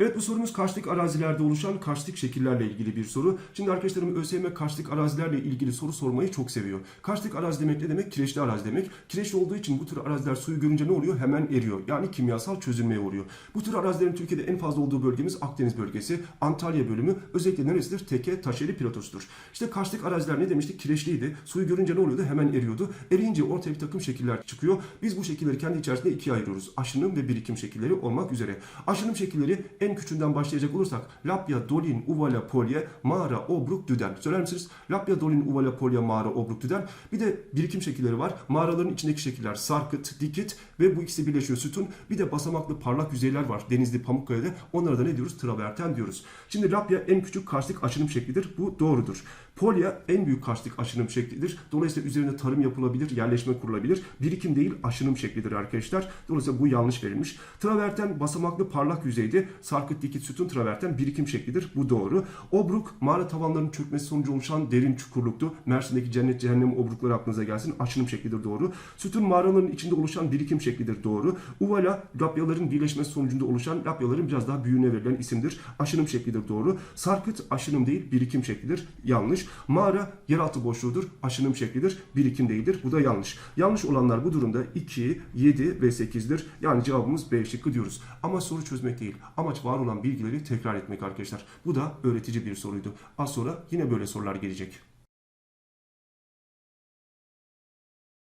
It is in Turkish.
Evet bu sorumuz karstik arazilerde oluşan karstik şekillerle ilgili bir soru. Şimdi arkadaşlarım ÖSYM karstik arazilerle ilgili soru sormayı çok seviyor. Karstik arazi demek ne demek? Kireçli arazi demek. Kireçli olduğu için bu tür araziler suyu görünce ne oluyor? Hemen eriyor. Yani kimyasal çözülmeye uğruyor. Bu tür arazilerin Türkiye'de en fazla olduğu bölgemiz Akdeniz bölgesi, Antalya bölümü. Özellikle neresidir? Teke, Taşeli, Platosu'dur. İşte karstik araziler ne demiştik? Kireçliydi. Suyu görünce ne oluyordu? Hemen eriyordu. Eriyince ortaya bir takım şekiller çıkıyor. Biz bu şekilleri kendi içerisinde ikiye ayırıyoruz. Aşınım ve birikim şekilleri olmak üzere. Aşınım şekilleri en küçüğünden başlayacak olursak Lapya, Dolin, Uvala, Polye, Mağara, Obruk, Düden. Söyler misiniz? Lapya, Dolin, Uvala, Polye, Mağara, Obruk, Düden. Bir de birikim şekilleri var. Mağaraların içindeki şekiller sarkıt, dikit ve bu ikisi birleşiyor sütun. Bir de basamaklı parlak yüzeyler var. Denizli, Pamukkale'de. Onlara da ne diyoruz? Traverten diyoruz. Şimdi Lapya en küçük karstik aşınım şeklidir. Bu doğrudur. Polya en büyük karstik aşınım şeklidir. Dolayısıyla üzerinde tarım yapılabilir, yerleşme kurulabilir. Birikim değil aşınım şeklidir arkadaşlar. Dolayısıyla bu yanlış verilmiş. Traverten basamaklı parlak yüzeydi. Sarkıt dikit sütun traverten birikim şeklidir. Bu doğru. Obruk mağara tavanlarının çökmesi sonucu oluşan derin çukurluktu. Mersin'deki cennet cehennem obrukları aklınıza gelsin. Aşınım şeklidir doğru. Sütun mağaraların içinde oluşan birikim şeklidir doğru. Uvala lapyaların birleşmesi sonucunda oluşan lapyaların biraz daha büyüğüne verilen isimdir. Aşınım şeklidir doğru. Sarkıt aşınım değil birikim şeklidir. Yanlış. Mağara yeraltı boşluğudur. Aşınım şeklidir. Birikim değildir. Bu da yanlış. Yanlış olanlar bu durumda 2, 7 ve 8'dir. Yani cevabımız B şıkkı diyoruz. Amaç soru çözmek değil. Amaç var olan bilgileri tekrar etmek arkadaşlar. Bu da öğretici bir soruydu. Az sonra yine böyle sorular gelecek.